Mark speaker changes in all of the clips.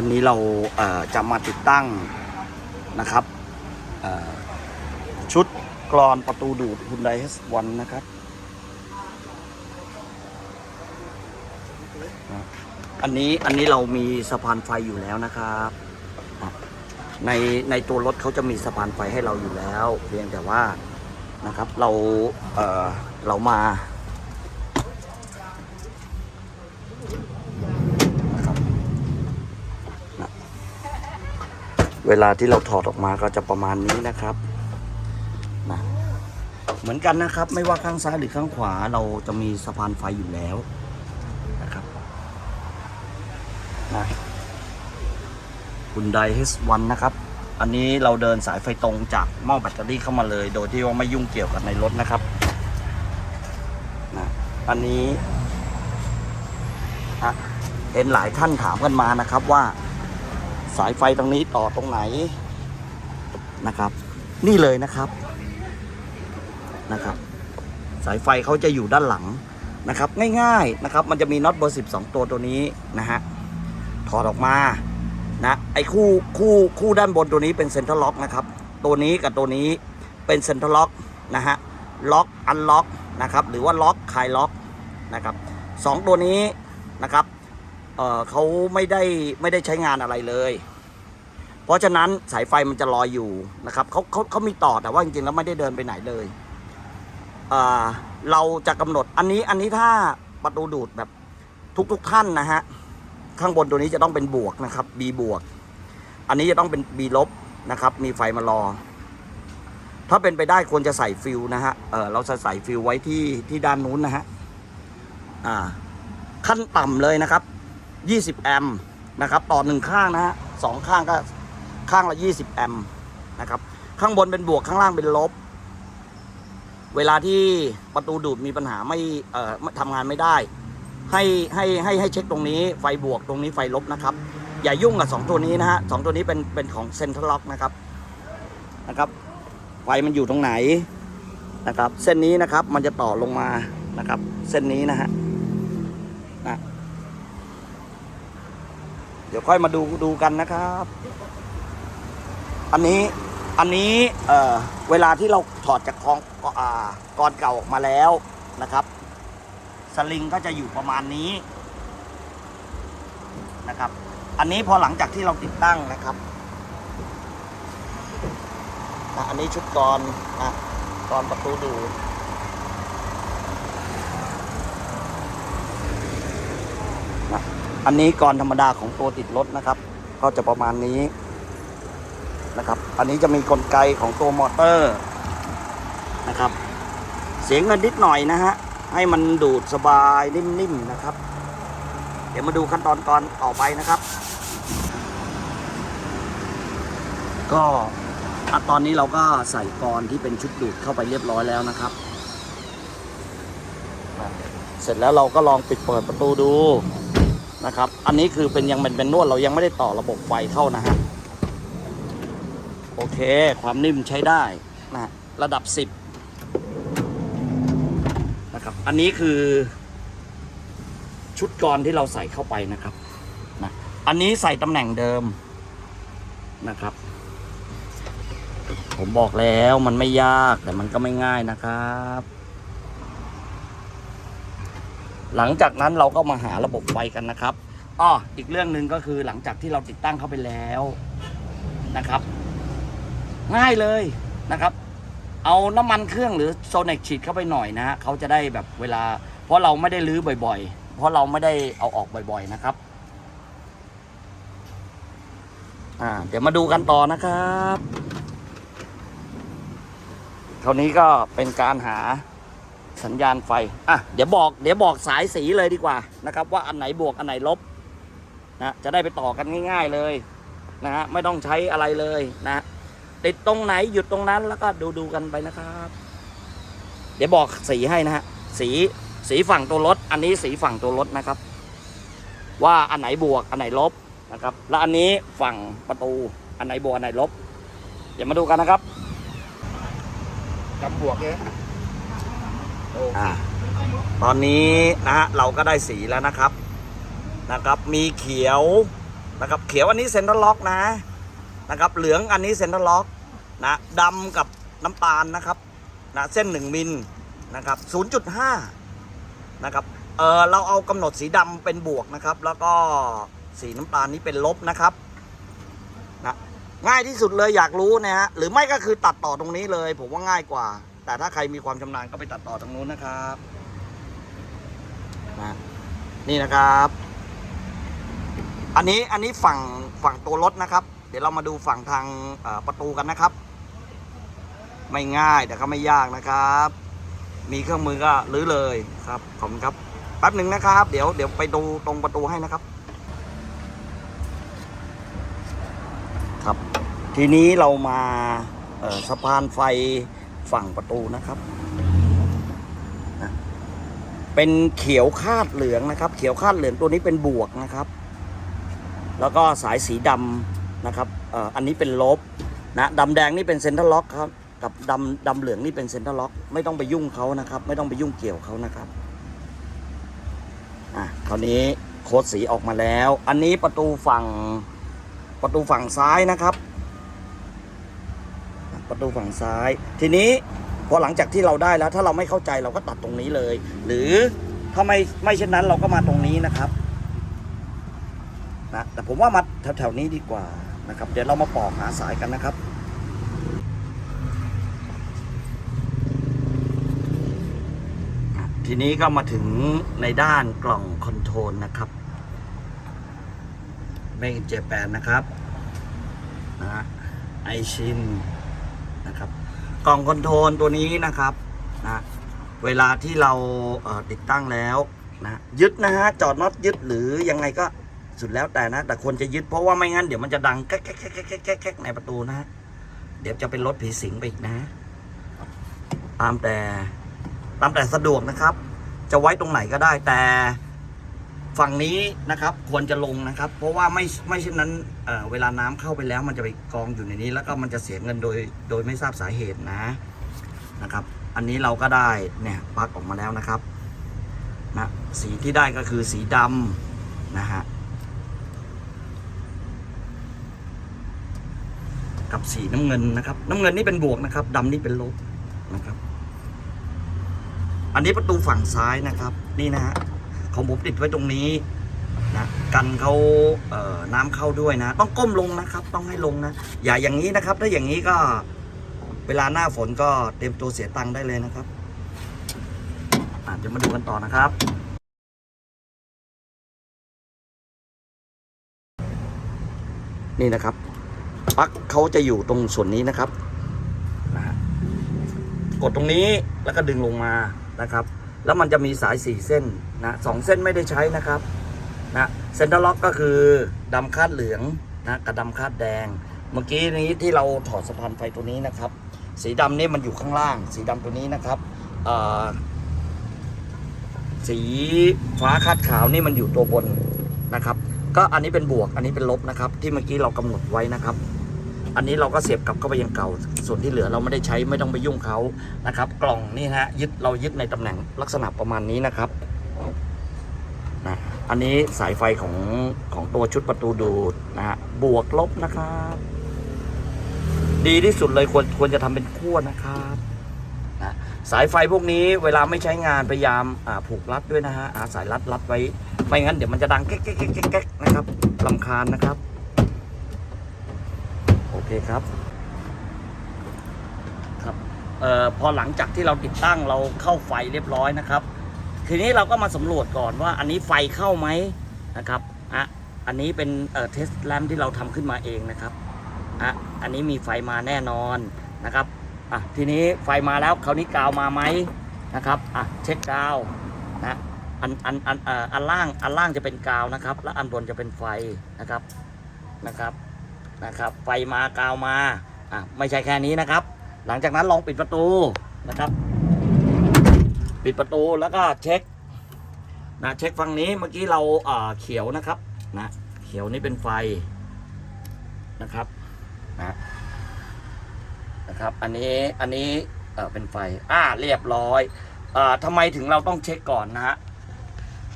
Speaker 1: วันนี้เราเจะมาติดตั้งนะครับชุดกรอนประตูดูด Hyundai H1 นนะครับ อันนี้อันนี้เรามีสะพานไฟอยู่แล้วนะครับ ในในตัวรถเขาจะมีสะพานไฟให้เราอยู่แล้ว เพียงแต่ว่านะครับเราเเรามา เวลาที่เราถอดออกมาก็จะประมาณนี้นะครับนะเหมือนกันนะครับ ไม่ว่าข้างซ้ายหรือข้างขวาเราจะมีสะพานไฟอยู่แล้วนะครับนะคุณได H1 นะครับ อันนี้เราเดินสายไฟตรงจากหม้อแบตเตอรี่เข้ามาเลย โดยที่ว่าไม่ยุ่งเกี่ยวกับในรถนะครับนะอันนี้เห็นหลายท่านถามกันมานะครับว่า สายไฟตรงนี้ต่อตรงไหนนะครับ นี่เลยนะครับนะครับ สายไฟเขาจะอยู่ด้านหลังนะครับ ง่ายๆนะครับ มันจะมีน็อตเบอร์สิบสองตัวตัวนี้นะฮะถอดออกมานะไอ้คู่คู่คู่ด้านบนตัวนี้เป็นเซ็นทรัลล็อกนะครับ ตัวนี้กับตัวนี้เป็นเซ็นทรัลล็อกนะฮะล็อกอันล็อกนะครับ หรือว่าล็อกคลายล็อกนะครับสองตัวนี้นะครับ เขาไม่ได้ไม่ได้ใช้งานอะไรเลย เพราะฉะนั้นสายไฟมันจะลอยอยู่นะครับเขาเขาเขามีต่อแต่ว่าจริงๆแล้วไม่ได้เดินไปไหนเลยเเราจะกำหนดอันนี้อันนี้ถ้าประตูดูดแบบทุกๆท่านนะฮะข้างบนตัวนี้จะต้องเป็นบวกนะครับ B บวก อันนี้จะต้องเป็น B ลบนะครับ มีไฟมารอ ถ้าเป็นไปได้ควรจะใส่ฟิวนะฮะ เออเราจะใส่ฟิวไว้ที่ที่ด้านนู้นนะฮะ อ่า ขั้นต่ำเลยนะครับ 20 แอมป์นะครับ ต่อหนึ่งข้างนะฮะสองข้างก็ข้างละ 20 แอมป์นะครับ ข้างบนเป็นบวกข้างล่างเป็นลบ เวลาที่ประตูดูดมีปัญหาไม่เอ่อทำงานไม่ได้ ให้ให้ให้ให้เช็คตรงนี้ไฟบวกตรงนี้ไฟลบนะครับ อย่ายุ่งกับสองตัวนี้นะฮะสองตัวนี้เป็นเป็นของเซ็นทรัลล็อกนะครับนะครับไฟมันอยู่ตรงไหนนะครับ เส้นนี้นะครับมันจะต่อลงมานะครับ เส้นนี้นะฮะ เดี๋ยวค่อยมาดูดูกันนะครับ อันนี้อันนี้เอ่อเวลาที่เราถอดจากคองอ่ากรเก่าออกมาแล้วนะครับ สลิงก็จะอยู่ประมาณนี้นะครับ อันนี้พอหลังจากที่เราติดตั้งนะครับอันนี้ชุดกรอนนะกรอนประตูดู อันนี้กรธรรมดาของตัวติดรถนะครับ ก็จะประมาณนี้นะครับ อันนี้จะมีกลไกของตัวมอเตอร์นะครับ เสียงเงินนิดหน่อยนะฮะ ให้มันดูดสบายนิ่มๆนะครับ เดี๋ยวมาดูขั้นตอนก่อนต่อไปนะครับ ก็ตอนนี้เราก็ใส่กรที่เป็นชุดดูดเข้าไปเรียบร้อยแล้วนะครับ เสร็จแล้วเราก็ลองปิดเปิดประตูดู นะครับ อันนี้คือเป็นยังเป็นเป็นนวดเรายังไม่ได้ต่อระบบไฟเข้านะฮะ โอเค ความนิ่มใช้ได้นะฮะระดับ 10 นะครับ อันนี้คือ ชุดกรที่เราใส่เข้าไปนะครับนะอันนี้ใส่ตำแหน่งเดิมนะครับ ผมบอกแล้วมันไม่ยากแต่มันก็ไม่ง่ายนะครับ หลังจากนั้นเราก็มาหาระบบไฟกันนะครับอ้ออีกเรื่องหนึ่งก็คือหลังจากที่เราติดตั้งเข้าไปแล้วนะครับ ง่ายเลยนะครับ เอาน้ำมันเครื่องหรือโซเนกฉีดเข้าไปหน่อยนะฮะเขาจะได้แบบเวลา เพราะเราไม่ได้ลื้อบ่อยๆ เพราะเราไม่ได้เอาออกบ่อยๆนะครับอ่าเดี๋ยวมาดูกันต่อนะครับคราวนี้ก็เป็นการหา สัญญาณไฟ อะ เดี๋ยวบอก เดี๋ยวบอกสายสีเลยดีกว่านะครับ ว่าอันไหนบวกอันไหนลบนะจะได้ไปต่อกันง่าย ๆเลยนะฮะไม่ต้องใช้อะไรเลยนะ ติดตรงไหนหยุดตรงนั้นแล้วก็ดูดูกันไปนะครับ เดี๋ยวบอกสีให้นะฮะสีสีฝั่งตัวรถ อันนี้สีฝั่งตัวรถนะครับ ว่าอันไหนบวกอันไหนลบนะครับ และอันนี้ฝั่งประตูอันไหนบวกอันไหนลบ เดี๋ยวมาดูกันนะครับ
Speaker 2: กำบวกเนี่ยโอ่า
Speaker 1: ตอนนี้นะฮะเราก็ได้สีแล้วนะครับนะครับมีเขียวนะครับเขียวอันนี้เซ็นทรัลล็อกนะนะครับเหลืองอันนี้เซ็นทรัลล็อกนะดำกับน้ำตาลนะครับนะเส้น 1 มิลนะครับ 0.5 นะครับเออเราเอากำหนดสีดำเป็นบวกนะครับ แล้วก็สีน้ำตาลนี้เป็นลบนะครับนะง่ายที่สุดเลยอยากรู้นะฮะหรือไม่ก็คือตัดต่อตรงนี้เลย ผมว่าง่ายกว่า แต่ถ้าใครมีความชำนาญก็ไปตัดต่อตรงนู้นนะครับนะนี่นะครับ อันนี้อันนี้ฝั่งฝั่งตัวรถนะครับ เดี๋ยวเรามาดูฝั่งทางประตูกันนะครับ ไม่ง่ายแต่ก็ไม่ยากนะครับ มีเครื่องมือก็รื้อเลยครับขอบคุณครับแป๊บหนึ่งนะครับ เดี๋ยวเดี๋ยวไปดูตรงประตูให้นะครับ ครับ ทีนี้เรามาสะพานไฟ ฝั่งประตูนะครับนะเป็นเขียวคาดเหลืองนะครับ เขียวคาดเหลืองตัวนี้เป็นบวกนะครับ แล้วก็สายสีดำนะครับอ,อันนี้เป็นลบนะดำแดงนี่เป็นเซ็นเตอร์ล็อกครับกับดำดำเหลืองนี่เป็นเซ็นเตอร์ล็อก ไม่ต้องไปยุ่งเขานะครับ ไม่ต้องไปยุ่งเกี่ยวเขานะครับอะคราวนี้โค้ดสีออกมาแล้ว อันนี้ประตูฝั่งประตูฝั่งซ้ายนะครับ ประตูฝั่งซ้าย ทีนี้พอหลังจากที่เราได้แล้ว ถ้าเราไม่เข้าใจเราก็ตัดตรงนี้เลย หรือถ้าไม่ไม่เช่นนั้นเราก็มาตรงนี้นะครับนะแต่ผมว่ามาแถวๆนี้ดีกว่านะครับ เดี๋ยวเรามาปอกหาสายกันนะครับทีนี้ก็มาถึงในด้านกล่องคอนโทรลนะครับเมกเจแปนนะครับนะไอชิน นะครับ กล่องคอนโทรลตัวนี้นะครับนะเวลาที่เราเติดตั้งแล้วนะยึดนะฮะจอดน็อตยึดหรือยังไงก็สุดแล้วแต่นะ แต่ควรจะยึดเพราะว่าไม่งั้นเดี๋ยวมันจะดังแก๊กแก๊กแก๊กแก๊กแก๊กแก๊กแก๊กในประตูนะฮะเดี๋ยวจะเป็นรถผีสิงไปอีกนะ ตามแต่ตามแต่สะดวกนะครับ จะไว้ตรงไหนก็ได้แต่ ฝั่งนี้นะครับควรจะลงนะครับ เพราะว่าไม่ไม่เช่นนั้นเเวลาน้ำเข้าไปแล้วมันจะไปกองอยู่ในนี้ แล้วก็มันจะเสียเงินโดยโดยไม่ทราบสาเหตุนะนะครับ อันนี้เราก็ได้เนี่ยปลั๊กออกมาแล้วนะครับนะสีที่ได้ก็คือสีดำนะฮะกับสีน้ำเงินนะครับ น้ำเงินนี่เป็นบวกนะครับดำนี่เป็นลบนะครับ อันนี้ประตูฝั่งซ้ายนะครับ นี่นะฮะ ของผมติดไว้ตรงนี้นะกันเขาเอ่อน้ำเข้าด้วยนะ ต้องก้มลงนะครับ ต้องให้ลงนะ อย่าอย่างนี้นะครับ ถ้าอย่างนี้ก็เวลาหน้าฝนก็เตรียมตัวเสียตังค์ได้เลยนะครับอะเดี๋ยวมาดูกันต่อนะครับ นี่นะครับปลั๊กเขาจะอยู่ตรงส่วนนี้นะครับนะกดตรงนี้แล้วก็ดึงลงมานะครับ แล้วมันจะมีสายสี่เส้นนะสองเส้นไม่ได้ใช้นะครับนะเซนเตอร์ล็อกก็คือดำคาดเหลืองนะกับดำคาดแดง เมื่อกี้นี้ที่เราถอดสะพานไฟตัวนี้นะครับ สีดำนี่มันอยู่ข้างล่าง สีดำตัวนี้นะครับอ่อสีฟ้าคาดขาวนี่มันอยู่ตัวบนนะครับ ก็อันนี้เป็นบวกอันนี้เป็นลบนะครับ ที่เมื่อกี้เรากำหนดไว้นะครับ อันนี้เราก็เสียบกลับเข้าไปยังเก่า ส่วนที่เหลือเราไม่ได้ใช้ไม่ต้องไปยุ่งเขานะครับ กล่องนี่ฮะยึดเรายึดในตำแหน่งลักษณะประมาณนี้นะครับนะอันนี้สายไฟของของตัวชุดประตูดูดนะฮะบวกลบนะครับ ดีที่สุดเลยควรควรจะทำเป็นขั้วนะครับนะสายไฟพวกนี้เวลาไม่ใช้งานพยายามอ่าผูกรัดด้วยนะฮะอาสายรัดรัดไว้ ไม่งั้นเดี๋ยวมันจะดังแก๊กแก๊กแก๊กนะครับลำคาญนะครับ เคครับ ครับเอ่อพอหลังจากที่เราติดตั้งเราเข้าไฟเรียบร้อยนะครับ ทีนี้เราก็มาสำรวจก่อนว่า อันนี้ไฟเข้าไหมนะครับอะอันนี้เป็นเอ่อเทสแลมที่เราทำขึ้นมาเองนะครับอะอันนี้มีไฟมาแน่นอนนะครับอะทีนี้ไฟมาแล้วคราวนี้กาวมาไหมนะครับอะเช็คกาวนะอันอันอันเอ่ออันล่างอันล่างจะเป็นกาวนะครับ และอันบนจะเป็นไฟนะครับนะครับ นะครับ ไฟมากาวมาอะไม่ใช่แค่นี้นะครับ หลังจากนั้นลองปิดประตูนะครับ ปิดประตูแล้วก็เช็คนะเช็คฝั่งนี้เมื่อกี้เราเอ่อเขียวนะครับนะเขียวนี่เป็นไฟนะครับนะนะครับ อันนี้อันนี้เอ่อเป็นไฟอ่าเรียบร้อยเอ่อทำไมถึงเราต้องเช็คก่อนนะฮะ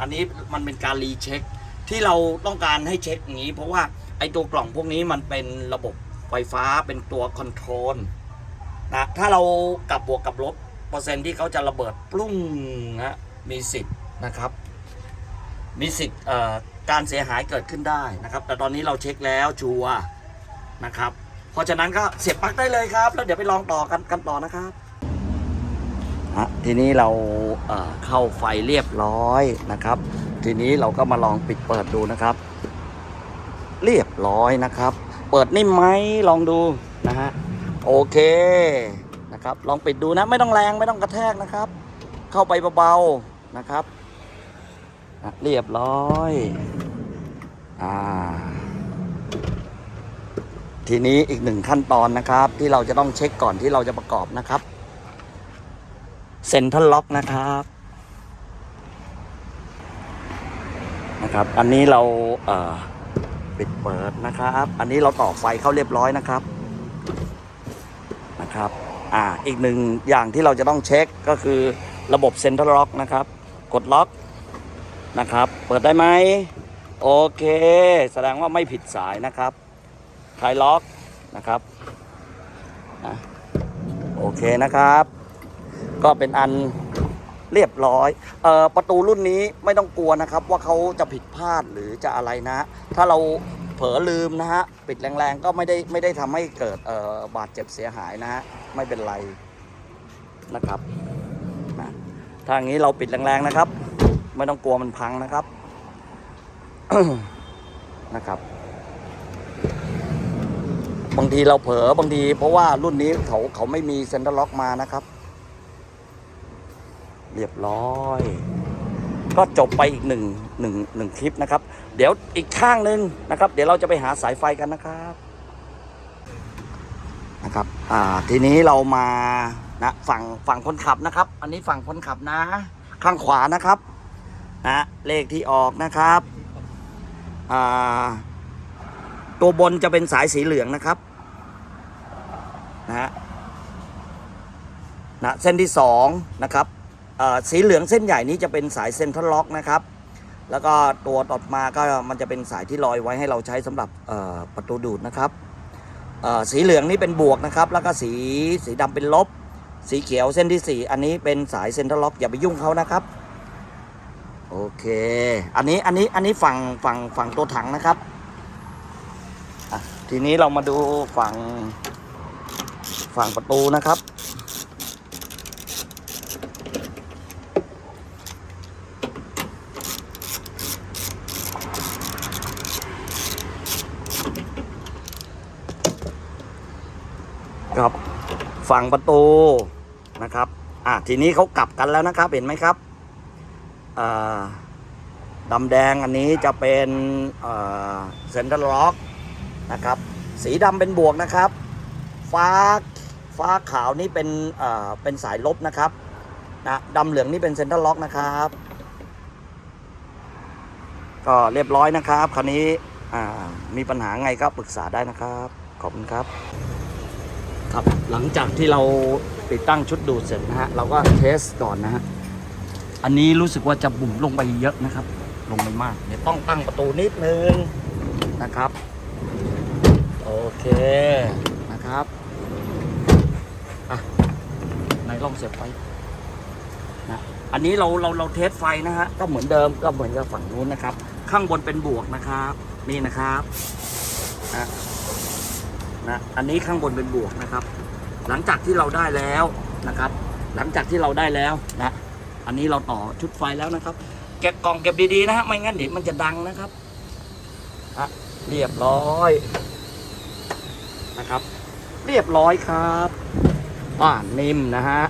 Speaker 1: อันนี้มันเป็นการรีเช็คที่เราต้องการให้เช็คอย่างนี้ เพราะว่า ไอตัวกล่องพวกนี้มันเป็นระบบไฟฟ้าเป็นตัวคอนโทรลนะถ้าเรากลับบวกกับลบเปอร์เซ็นต์ที่เขาจะระเบิดปลุ้งนะมีสิทธิ์นะครับ มีสิทธิ์การเสียหายเกิดขึ้นได้นะครับ แต่ตอนนี้เราเช็คแล้วชัวนะครับ เพราะฉะนั้นก็เสียบปลั๊กได้เลยครับ แล้วเดี๋ยวไปลองต่อกันกันต่อนะครับฮะทีนี้เราเเข้าไฟเรียบร้อยนะครับ ทีนี้เราก็มาลองปิดเปิดดูนะครับ เรียบร้อยนะครับ เปิดนิ่มไหมลองดูนะฮะโอเคนะครับ ลองปิดดูนะ ไม่ต้องแรงไม่ต้องกระแทกนะครับ เข้าไปเบาๆนะครับเรียบร้อยอ่าทีนี้อีกหนึ่งขั้นตอนนะครับ ที่เราจะต้องเช็คก่อนที่เราจะประกอบนะครับเซ็นทรัลล็อกนะครับนะครับ อันนี้เราเอ่อ ปิดเปิดนะครับ อันนี้เราต่อไฟเข้าเรียบร้อยนะครับนะครับอ่าอีกหนึ่งอย่างที่เราจะต้องเช็คก็คือระบบเซ็นทรัลล็อกนะครับ กดล็อกนะครับ เปิดได้ไหมโอเค แสดงว่าไม่ผิดสายนะครับคลายล็อกนะครับนะโอเคนะครับ ก็เป็นอัน เรียบร้อยเอ่อประตูรุ่นนี้ไม่ต้องกลัวนะครับ ว่าเขาจะผิดพลาดหรือจะอะไรนะ ถ้าเราเผลอลืมนะฮะปิดแรงๆก็ไม่ได้ไม่ได้ทำให้เกิดเอ่อบาดเจ็บเสียหายนะฮะไม่เป็นไรนะครับนะถ้าอย่างนี้เราปิดแรงๆนะครับ ไม่ต้องกลัวมันพังนะครับนะครับบางทีเราเผลอบางทีเพราะว่ารุ่นนี้เขาเขาไม่มีเซ็นเตอร์ล็อกมานะครับ เรียบร้อย ก็จบไปอีกหนึ่งหนึ่งหนึ่งคลิปนะครับ เดี๋ยวอีกข้างหนึ่งนะครับ เดี๋ยวเราจะไปหาสายไฟกันนะครับนะครับอ่าทีนี้เรามานะฝั่งฝั่งคนขับนะครับ อันนี้ฝั่งคนขับนะ ข้างขวานะครับนะเลขที่ออกนะครับอ่าตัวบนจะเป็นสายสีเหลืองนะครับนะนะเส้นที่สองนะครับ สีเหลืองเส้นใหญ่นี้จะเป็นสายเซ็นทรัลล็อกนะครับ แล้วก็ตัวต่อมาก็มันจะเป็นสายที่ลอยไว้ให้เราใช้สำหรับประตูดูดนะครับสีเหลืองนี่เป็นบวกนะครับ แล้วก็สีสีดำเป็นลบ สีเขียวเส้นที่สี่อันนี้เป็นสายเซ็นทรัลล็อกอย่าไปยุ่งเขานะครับ โอเค อันนี้อันนี้อันนี้ฝั่งฝั่งฝั่งตัวถังนะครับทีนี้เรามาดูฝั่งฝั่งประตูนะครับ ฝั่งประตูนะครับอะทีนี้เขากลับกันแล้วนะครับ เห็นไหมครับดำแดงอันนี้จะเป็นเซ็นทรัลล็อกนะครับ สีดำเป็นบวกนะครับ ฟ้าฟ้าขาวนี่เป็นเป็นสายลบนะครับนะดำเหลืองนี่เป็นเซ็นเตอร์ล็อกนะครับ ก็เรียบร้อยนะครับ คราวนี้อ่ามีปัญหาไงก็ปรึกษาได้นะครับ ขอบคุณครับ ครับหลังจากที่เราติดตั้งชุดดูดเสร็จนะฮะเราก็เทสก่อนนะฮะอันนี้รู้สึกว่าจะบุ๋มลงไปเยอะนะครับ ลงไปมากเดี๋ยวต้องตั้งประตูนิดนึงนะครับโอเคนะครับอะไหนลองเสียบไฟนะอันนี้เราเราเราเทสไฟนะฮะก็เหมือนเดิมก็เหมือนกับฝั่งนู้นนะครับ ข้างบนเป็นบวกนะครับ นี่นะครับนะ นะอันนี้ข้างบนเป็นบวกนะครับ หลังจากที่เราได้แล้วนะครับ หลังจากที่เราได้แล้วนะอันนี้เราต่อชุดไฟแล้วนะครับ เก็บกล่องเก็บดีๆนะฮะไม่งั้นเดี๋ยวมันจะดังนะครับอะเรียบร้อยนะครับ เรียบร้อยครับอ่านิ่มนะฮะ